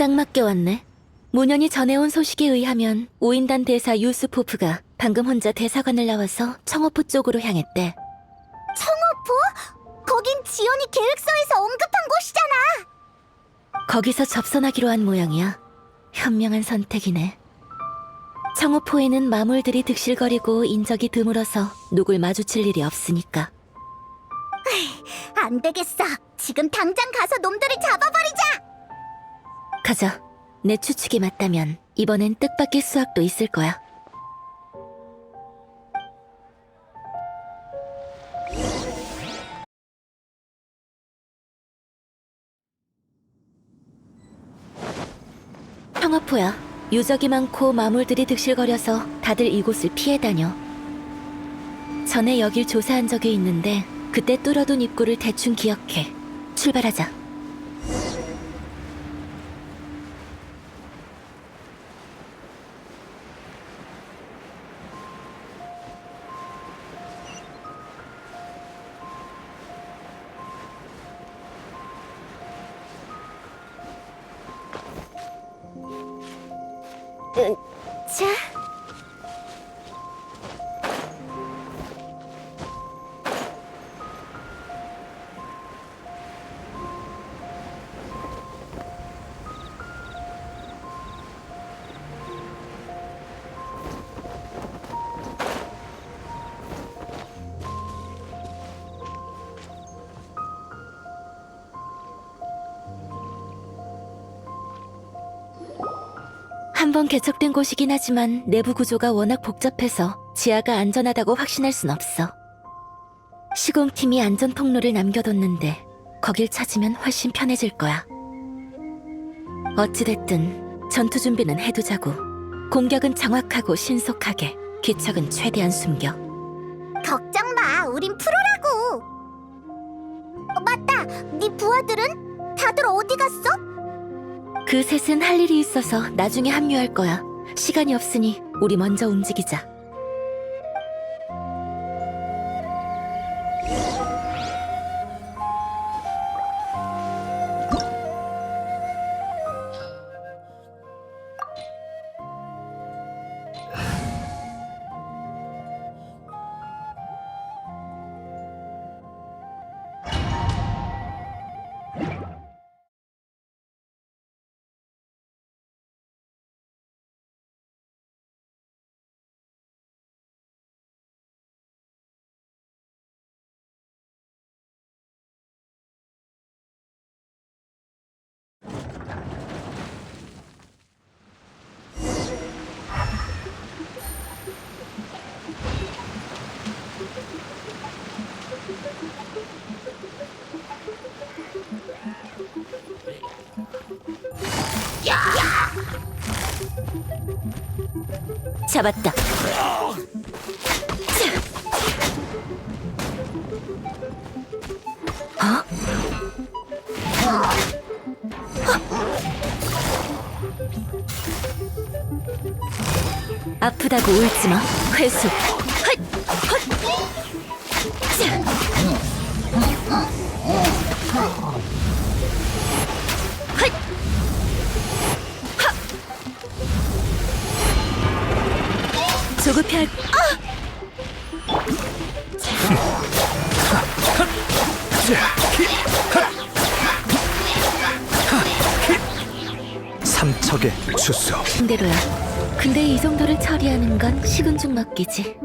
딱 맞게 왔네. 모년이 전해온 소식에 의하면 오인단 대사 유스포프가 방금 혼자 대사관을 나와서 청어포 쪽으로 향했대. 청어포? 거긴 지연이 계획서에서 언급한 곳이잖아. 거기서 접선하기로 한 모양이야. 현명한 선택이네. 청어포에는 마물들이 득실거리고 인적이 드물어서 누굴 마주칠 일이 없으니까. 안 되겠어. 지금 당장 가서 놈들을 잡아버리자. 가자. 내 추측이 맞다면 이번엔 뜻밖의 수확도 있을 거야. 평화포야. 유적이 많고 마물들이 득실거려서 다들 이곳을 피해 다녀. 전에 여길 조사한 적이 있는데 그때 뚫어둔 입구를 대충 기억해. 출발하자. 자, 한번 개척된 곳이긴 하지만 내부 구조가 워낙 복잡해서 지하가 안전하다고 확신할 순 없어. 시공팀이 안전 통로를 남겨뒀는데 거길 찾으면 훨씬 편해질 거야. 어찌됐든 전투 준비는 해두자고. 공격은 정확하고 신속하게, 기척은 최대한 숨겨. 걱정 마. 우린 프로라고. 어, 맞다. 네 부하들은 다들 어디 갔어? 그 셋은 할 일이 있어서 나중에 합류할 거야. 시간이 없으니 우리 먼저 움직이자. 잡았다. 어? 아프다고 울지 마. 회수. 헛! 헛! 자. 헛! 조급해 할... 삼척의 수수 대로야. 근데 이 정도를 처리하는 건 식은 죽 먹기지.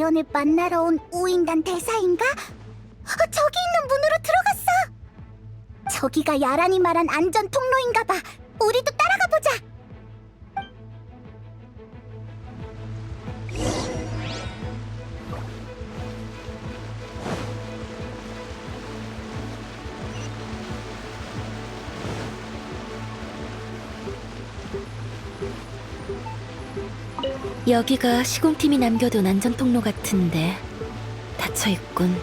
지연을 만나러 온 우인단 대사인가? 어, 저기 있는 문으로 들어갔어. 저기가 야란이 말한 안전 통로인가 봐. 여기가 시공팀이 남겨둔 안전 통로 같은데 닫혀 있군.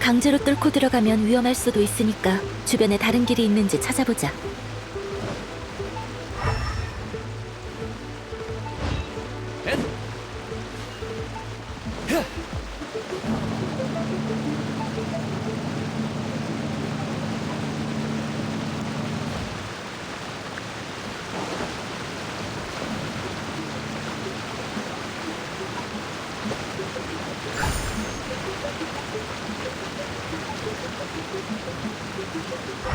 강제로 뚫고 들어가면 위험할 수도 있으니까 주변에 다른 길이 있는지 찾아보자.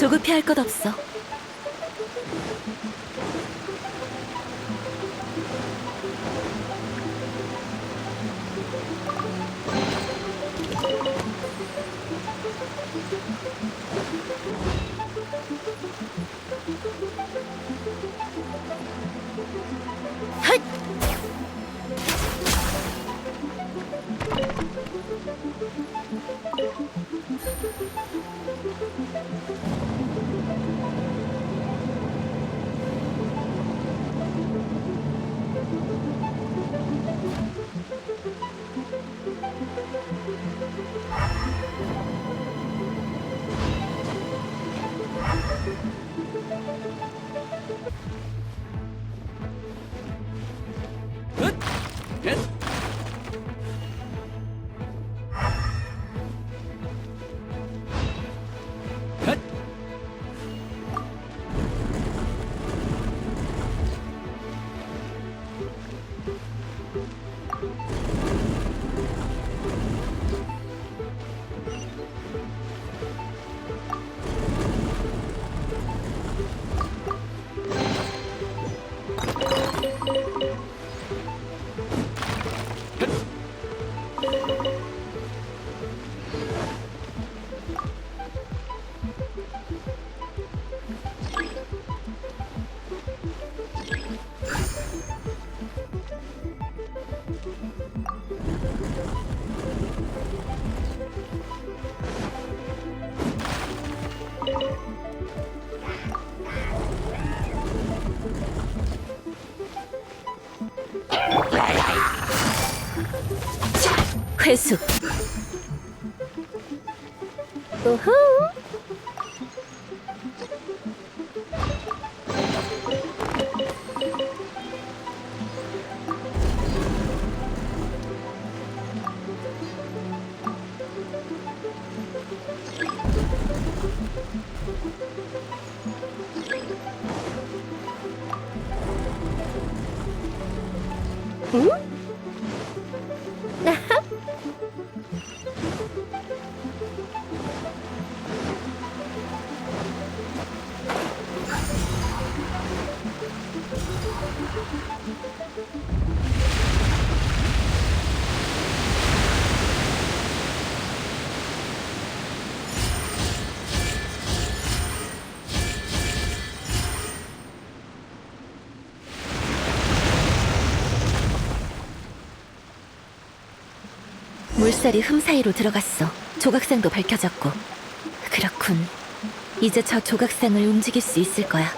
조급해할 것 없어. 헛! 헛! 회수. 우후. 물살이 흠 사이로 들어갔어. 조각상도 밝혀졌고. 그렇군. 이제 저 조각상을 움직일 수 있을 거야.